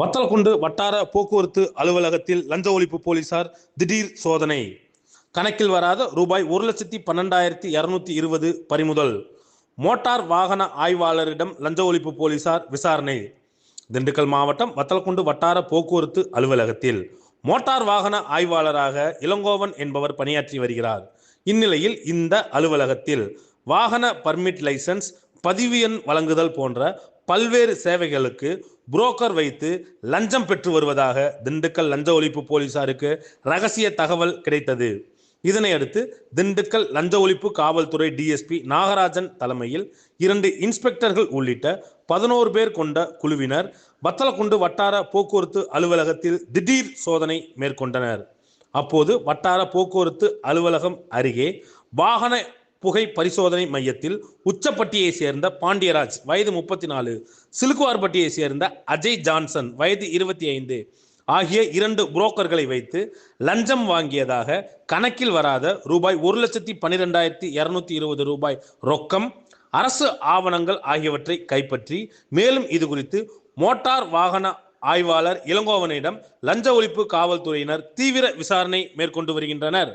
வத்தல்குண்டு வட்டார போக்குவரத்து அலுவலகத்தில் லஞ்ச ஒழிப்பு போலீசார் திடீர் சோதனை. கணக்கில் வராத ரூபாய் ஒரு லட்சத்தி பன்னெண்டாயிரத்தி இருநூத்தி இருபது பறிமுதல். மோட்டார் வாகன ஆய்வாளரிடம் லஞ்ச ஒழிப்பு போலீசார் விசாரணை. திண்டுக்கல் மாவட்டம் வத்தலக்குண்டு வட்டார போக்குவரத்து அலுவலகத்தில் மோட்டார் வாகன ஆய்வாளராக இளங்கோவன் என்பவர் பணியாற்றி வருகிறார். இந்நிலையில் இந்த அலுவலகத்தில் வாகன பர்மிட் லைசன்ஸ் பதிவு எண் வழங்குதல் போன்ற பல்வேறு சேவைகளுக்கு புரோக்கர் வைத்து லஞ்சம் பெற்று வருவதாக திண்டுக்கல் லஞ்ச ஒழிப்பு போலீசாருக்கு ரகசிய தகவல் கிடைத்தது. இதனையடுத்து திண்டுக்கல் லஞ்ச ஒழிப்பு காவல்துறை டிஎஸ்பி நாகராஜன் தலைமையில் இரண்டு இன்ஸ்பெக்டர்கள் உள்ளிட்ட பதினோரு பேர் கொண்ட குழுவினர் வத்தலக்குண்டு வட்டார போக்குவரத்து அலுவலகத்தில் திடீர் சோதனை மேற்கொண்டனர். அப்போது வட்டார போக்குவரத்து அலுவலகம் அருகே வாகன புகை பரிசோதனை மையத்தில் உச்சப்பட்டியை சேர்ந்த பாண்டியராஜ் வயது முப்பத்தி நாலு சிலுக்குவார்பட்டியை சேர்ந்த அஜய் ஜான்சன் வயது இருபத்தி ஐந்து ஆகிய இரண்டு புரோக்கர்களை வைத்து லஞ்சம் வாங்கியதாக கணக்கில் வராத ரூபாய் ஒரு லட்சத்தி பன்னிரெண்டாயிரத்தி இருநூத்தி இருபது ரூபாய் ரொக்கம் அரசு ஆவணங்கள் ஆகியவற்றை கைப்பற்றி மேலும் இது குறித்து மோட்டார் வாகன ஆய்வாளர் இளங்கோவனிடம் லஞ்ச ஒழிப்பு காவல்துறையினர் தீவிர விசாரணை மேற்கொண்டு வருகின்றனர்.